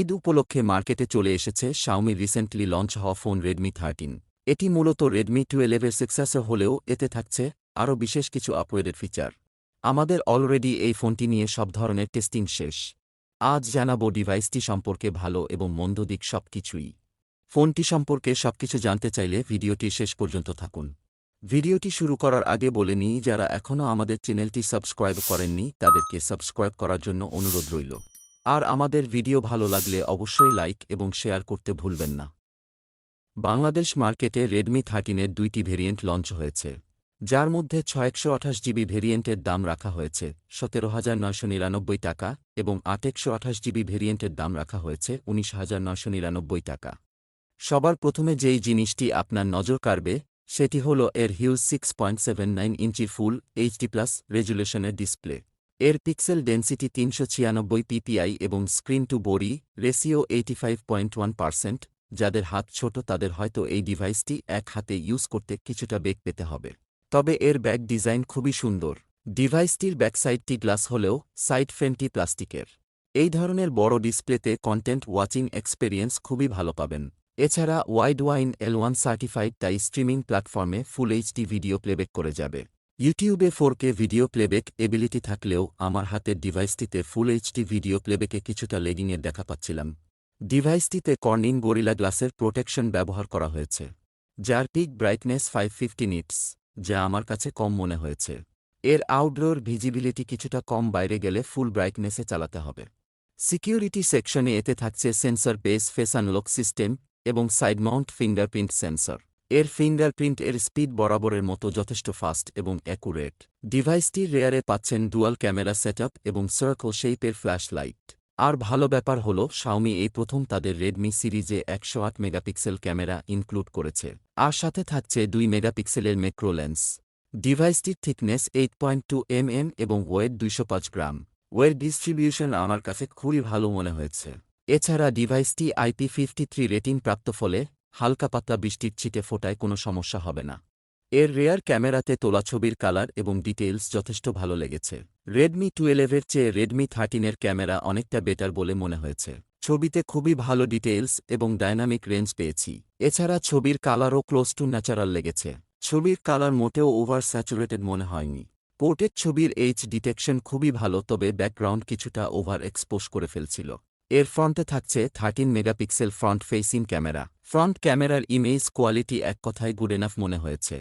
ঈদ উপলক্ষে মার্কেটে চলে এসেছে শাওমি রিসেন্টলি লঞ্চ হওয়া ফোন রেডমি থার্টিন এটি মূলত রেডমি টুয়েলভের সাকসেসর হলেও এতে থাকছে আরও বিশেষ কিছু আপগ্রেডেড ফিচার আমাদের অলরেডি এই ফোনটি নিয়ে সব ধরনের টেস্টিং শেষ। আজ জানাব ডিভাইসটি সম্পর্কে ভালো এবং মন্দ দিক সব কিছুই ফোনটি সম্পর্কে সবকিছু জানতে চাইলে ভিডিওটি শেষ পর্যন্ত থাকুন। ভিডিওটি শুরু করার আগে বলে নিই, যারা এখনও আমাদের চ্যানেলটি সাবস্ক্রাইব করেননি, তাদেরকে সাবস্ক্রাইব করার জন্য অনুরোধ রইল। আর আমাদের ভিডিও ভালো লাগলে অবশ্যই লাইক এবং শেয়ার করতে ভুলবেন না। বাংলাদেশ মার্কেটে রেডমি থার্টিনের দুইটি ভেরিয়েন্ট লঞ্চ হয়েছে, যার মধ্যে ছয়শো আঠাশ জিবি ভেরিয়েন্টের দাম রাখা হয়েছে, সতেরো হাজার নয়শো নিরানব্বই টাকা এবং আট একশো আঠাশ জিবি ভেরিয়েন্টের দাম রাখা হয়েছে উনিশ হাজার নয়শো নিরানব্বই টাকা। সবার প্রথমে যেই জিনিসটি আপনার নজর কাড়বে, সেটি হল এর huge six point seven nine inch full HD plus রেজুলেশনের display এর পিক্সেল ডেন্সিটি তিনশো ছিয়ানব্বই পিপিআই এবং screen to body ratio eighty five point one percent, যাদের হাত ছোট তাদের হয়তো এই ডিভাইসটি এক হাতে ইউজ করতে কিছুটা বেগ পেতে হবে। তবে এর ব্যাক ডিজাইন খুবই সুন্দর। ডিভাইসটির ব্যাকসাইডটি গ্লাস হলেও সাইড ফ্রেমটি প্লাস্টিকের। এই ধরনের বড় ডিসপ্লেতে কন্টেন্ট ওয়াচিং এক্সপেরিয়েন্স খুবই ভালো পাবেন। এছাড়া Widevine L one certified তাই স্ট্রিমিং প্ল্যাটফর্মে ফুল এইচডি ভিডিও প্লেব্যাক করে যাবে। ইউটিউবে ফোরকে ভিডিও প্লেব্যাক এবিলিটি থাকলেও আমার হাতের ডিভাইসটিতে ফুল এইচডি ভিডিও প্লেব্যাকে কিছুটা লেগিংয়ের দেখা পাচ্ছিলাম। ডিভাইসটিতে কর্নিং গরিলা গ্লাসের প্রোটেকশন ব্যবহার করা হয়েছে, যার peak brightness five fifty nits, যা আমার কাছে কম মনে হয়েছে। এর আউটডোর ভিজিবিলিটি কিছুটা কম বাইরে গেলে ফুল ব্রাইটনেসে চালাতে হবে। সিকিউরিটি সেকশনে এতে থাকছে sensor base face unlock system এবং সাইড মাউন্ট ফিঙ্গারপ্রিন্ট সেন্সর। এর ফিঙ্গারপ্রিন্ট এর স্পিড বরাবরের মতো যথেষ্ট ফাস্ট এবং অ্যাকুরেট। ডিভাইসটির রেয়ারে পাচ্ছেন ডুয়াল ক্যামেরা সেটআপ এবং সার্কল শেপের ফ্ল্যাশ লাইট আর ভালো ব্যাপার হল শাওমি এই প্রথম তাদের রেডমি সিরিজে একশো আট মেগাপিক্সেল ক্যামেরা ইনক্লুড করেছে। আর সাথে থাকছে দুই মেগাপিক্সেলের macro lens ডিভাইসটির thickness eight point two M M এবং ওয়েট দুইশো পাঁচ গ্রাম। ওয়েট ডিস্ট্রিবিউশন আমার কাছে খুবই ভালো মনে হয়েছে। এছাড়া ডিভাইসটি আইপি ফিফটি থ্রি রেটিং প্রাপ্ত ফলে হালকা পাতলা বৃষ্টির ছিটে ফোটায় কোনো সমস্যা হবে না। এর রেয়ার ক্যামেরাতে তোলা ছবির কালার এবং ডিটেইলস যথেষ্ট ভালো লেগেছে। রেডমি টুয়েলভের চেয়ে রেডমি থার্টিনের ক্যামেরা অনেকটা বেটার বলে মনে হয়েছে। ছবিতে খুবই ভালো ডিটেইলস এবং ডায়নামিক রেঞ্জ পেয়েছি। এছাড়া ছবির কালারও ক্লোজ টু ন্যাচারাল লেগেছে। ছবির কালার মোটেও ওভার স্যাচুরেটেড মনে হয়নি। পোর্টের ছবির এইচ ডিটেকশন খুবই ভালো, তবে ব্যাকগ্রাউন্ড কিছুটা ওভার এক্সপোজ করে ফেলছিল। এর ফ্রন্টে থাকছে thirteen megapixel front facing camera. Front ক্যামেরার ইমেজ কোয়ালিটি এক কথায় গুড এনাফ মনে হয়েছে।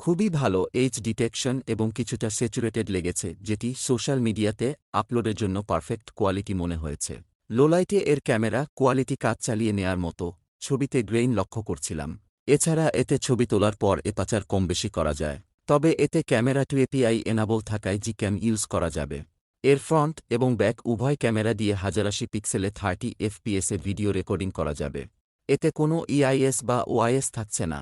খুবই ভালো এইচ ডিটেকশন এবং কিছুটা স্যাচুরেটেড লেগেছে, যেটি সোশ্যাল মিডিয়াতে আপলোডের জন্য পারফেক্ট কোয়ালিটি মনে হয়েছে। লোলাইটে এর ক্যামেরা কোয়ালিটি কাজ চালিয়ে নেয়ার মতো ছবিতে গ্রেইন লক্ষ্য করছিলাম। এছাড়া এতে ছবি তোলার পর এপাচার কম বেশি করা যায়। তবে এতে ক্যামেরা টু এপিআই এনাবল থাকায় জি ক্যাম ইউজ করা যাবে। এর ফ্রন্ট এবং ব্যাক উভয় ক্যামেরা দিয়ে হাজারাশি পিক্সেলে থার্টি এফপিএসে ভিডিও রেকর্ডিং করা যাবে। এতে কোনো ইআইএস বা ওআইএস থাকছে না।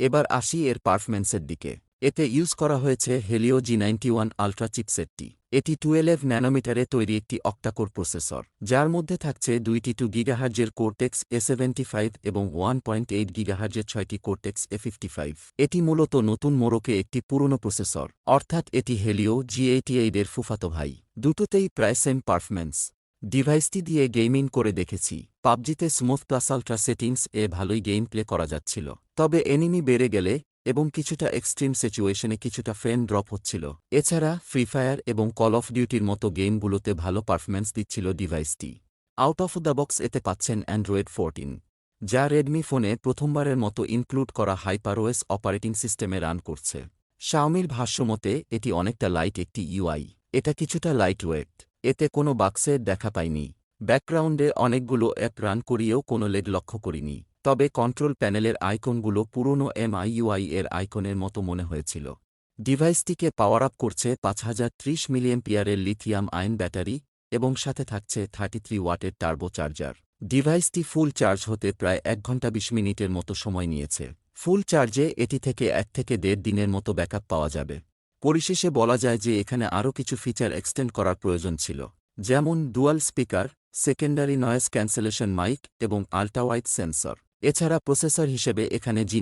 এবার আসি এর পারফরমেন্সের দিকে। এতে ইউজ করা হয়েছে Helio G ninety one ultra চিপসেটটি এটি টুয়েলভ ন্যানোমিটারে তৈরি একটি অক্টাকোর প্রসেসর, যার মধ্যে থাকছে দুইটি টু গিগাহার্জের কোর্টেক্স এ সেভেন্টি ফাইভ এবং ওয়ান পয়েন্ট এইট গিগাহার্জের ছয়টি কোর্টেক্স এ ফিফটি ফাইভ এটি মূলত নতুন মোড়কে একটি পুরনো প্রসেসর, অর্থাৎ এটি হেলিও জি এইটি এইটের ফুফাতো ভাই। দুটোতেই প্রায় সেম পারফরমেন্স ডিভাইসটি দিয়ে গেমিং করে দেখেছি। পাবজিতে স্মুথ প্লাস আলট্রা সেটিংস এ ভালোই গেম প্লে করা যাচ্ছিল। তবে এনিমি বেড়ে গেলে এবং কিছুটা এক্সট্রিম সিচুয়েশনে কিছুটা ফ্রেম ড্রপ হচ্ছিল। এছাড়া ফ্রি ফায়ার এবং কল অফ ডিউটির মতো গেমগুলোতে ভালো পারফরমেন্স দিচ্ছিল ডিভাইসটি। আউট অফ দ্য বক্স এতে পাচ্ছেন অ্যান্ড্রয়েড ফোরটিন যা রেডমি ফোনে প্রথমবারের মতো ইনক্লুড করা হাইপারওয়েস অপারেটিং সিস্টেমে রান করছে। শাওমির ভাষ্যমতে এটি অনেকটা লাইট একটি ইউআই এটা কিছুটা লাইট ওয়েট এতে কোনো বাক্সের দেখা পাইনি। ব্যাকগ্রাউন্ডে অনেকগুলো অ্যাপ রান করিয়েও কোনো লেগ লক্ষ্য করিনি, তবে কন্ট্রোল প্যানেলের আইকনগুলো পুরনো এমআইইউআই এর আইকনের মতো মনে হয়েছিল। ডিভাইসটিকে পাওয়ার আপ করছে পাঁচ হাজার ত্রিশ মিলিয়ন পিয়ারের লিথিয়াম আয়ন ব্যাটারি এবং সাথে থাকছে থার্টি থ্রি ওয়াটের টার্বো চার্জার ডিভাইসটি ফুল চার্জ হতে প্রায় এক ঘণ্টা বিশ মিনিটের মতো সময় নিয়েছে। ফুল চার্জে এটি থেকে এক থেকে দেড় দিনের মতো ব্যাকআপ পাওয়া যাবে। পরিশেষে বলা যায় যে এখানে আরও কিছু ফিচার এক্সটেন্ড করার প্রয়োজন ছিল, যেমন dual speaker secondary noise cancellation mike এবং আল্ট্রাওয়াইড সেন্সর এছাড়া প্রসেসর হিসেবে এখানে জি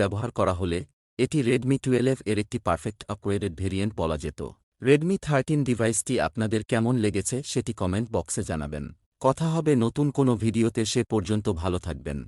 ব্যবহার করা হলে এটি রেডমি টুয়েলভ এর একটি পারফেক্ট আপগ্রেডেড ভেরিয়েন্ট বলা যেত। রেডমি থার্টিন ডিভাইসটি আপনাদের কেমন লেগেছে সেটি কমেন্ট বক্সে জানাবেন। কথা হবে নতুন কোনো ভিডিওতে সে পর্যন্ত ভালো থাকবেন।